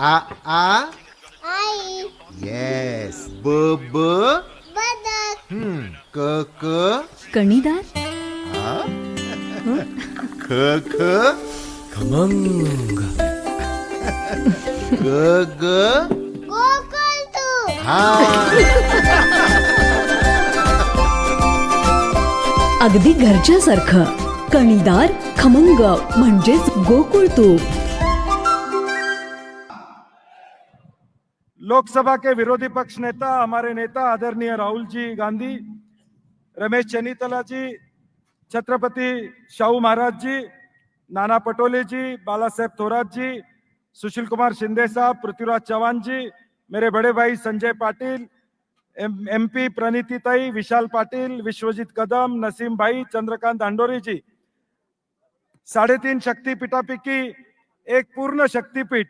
आ आ? आई. Yes ब ब बदक हम्म क क कणीदार? ख ख खमंग. ग ग गोकुळ तू. हा. अगदी घरच्यासारखं. कणीदार खमंग म्हणजेच गोकुळ तूप लोकसभा के विरोधी पक्ष नेता, हमारे नेता आदरणीय राहुल जी गांधी, रमेश चनीतला जी, छत्रपति शाहू महाराज जी, नाना पटोले जी बाला साहेब थोरात जी, सुशील कुमार शिंदे साहब, पृथ्वीराज चौहान जी, मेरे बड़े भाई संजय पाटिल, एम एमपी प्रणीति ताई, विशाल पाटिल, विश्वजीत कदम, नसीम भाई, चंद्रकांत अंडोरी जी। साडेतीन शक्तीपीठापैकी एक पूर्ण शक्तीपीठ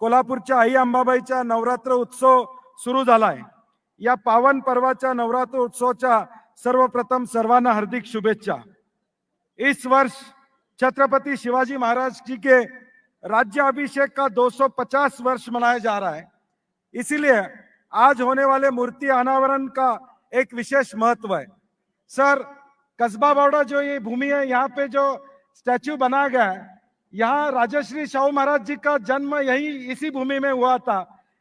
कोल्हापूरच्या आई अंबाबाईच्या नवरात्र उत्सव सुरू या पावन पर्वाच्या नवरात्र उत्सवाच्या सर्वप्रथम सर्वांना हार्दिक शुभेच्छा. इस वर्ष छत्रपति शिवाजी महाराज जी के राज्य अभिषेक का 250 वर्ष मनाया जा रहा है। इसीलिए आज होने वाले मूर्ति अनावरण का एक विशेष महत्व है। सर, कस्बा बावड़ा जो ये भूमि है, यहाँ पे जो स्टैचू बनाया गया है यहाँ राजश्री शाहू महाराज जी का जन्म यही इसी भूमि में हुआ था।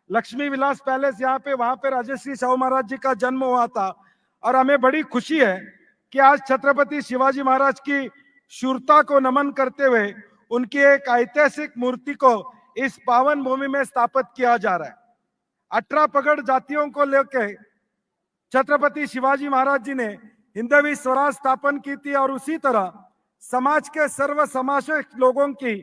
लक्ष्मी विलास पैलेस यहाँ पे वहाँ पे राजश्री शाहू महाराज जी का जन्म हुआ था। और हमें बड़ी खुशी है कि आज छत्रपति शिवाजी महाराज की शूरता को नमन करते हुए उनकी एक ऐतिहासिक मूर्ति को इस पावन भूमि में स्थापित किया जा रहा है। अठारह पगड़ जातियों को लेकर छत्रपति शिवाजी महाराज जी ने हिंदवी स्वराज स्थापन की थी और उसी तरह समाज के सर्व समावेशक लोगों की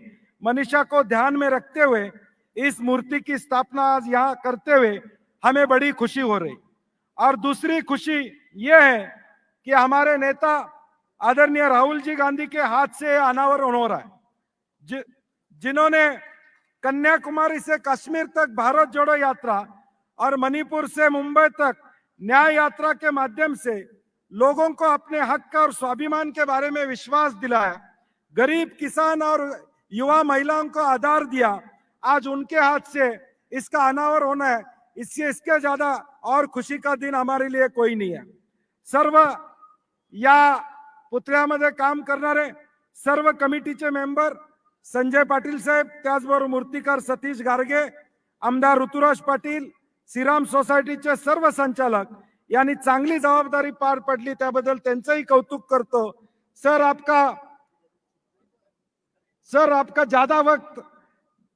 मनीषा को ध्यान में रखते हुए इस मूर्ति की स्थापना आज यहाँ करते हुए हमें बड़ी खुशी हो रही। और दूसरी खुशी ये है कि हमारे नेता आदरणीय राहुल जी गांधी के हाथ से अनावरण हो रहा है। जि, जिन्होंने कन्याकुमारी से कश्मीर तक भारत जोड़ो यात्रा और मणिपुर से मुंबई तक न्याय यात्रा के माध्यम से लोगों को अपने हक का और स्वाभिमान के बारे में विश्वास दिलाया। गरीब किसान और युवा महिलाओं को आधार दिया। आज उनके हाथ से इसका अनावर होना है। इससे इसके ज़्यादा और खुशी का दिन हमारे लिए कोई नहीं है। सर्व या पुतळ्यामध्ये काम करणारे सर्व कमिटीचे मेंबर संजय पाटील साहेब त्याचबरोबर मूर्तिकार सतीश गारगे, आमदार ऋतुराज पाटील, श्रीराम सोसायटीचे सर्व संचालक यांनी चांगली जबाबदारी पार पडली, त्याबद्दल त्यांचंही कौतुक करतो. सर, आपका सर, आपका ज़्यादा वक्त,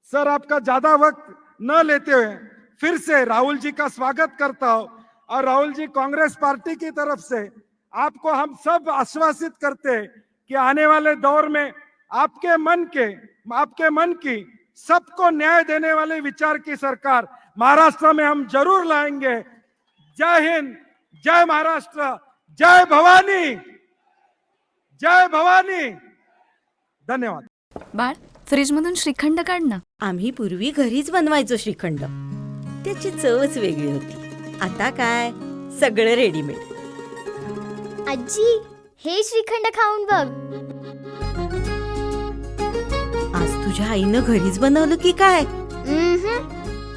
सर, आपका ज़्यादा वक्त न लेते हुए फिर से राहुल जी का स्वागत करता हूँ। और राहुल जी, कांग्रेस पार्टी की तरफ़ से आपको हम सब आश्वासित करते हैं कि आने वाले दौर में आपके मन के, आपके मन की सबको न्याय देने वाले विचार की सरकार महाराष्ट्र में हम ज़रूर लाएँगे। जय हिंद जय महाराष्ट्र जय भवानी जय भवानी. धन्यवाद. बाळ फ्रीजमधून श्रीखंड काढ ना. आम्ही पूर्वी घरीच बनवायचो श्रीखंड. त्याची चवच वेगळी होती. आता काय? सगळं रेडीमेड आजी हे श्रीखंड खाऊन बघ. आज तुझ्या आईनं घरीच बनवलं की काय.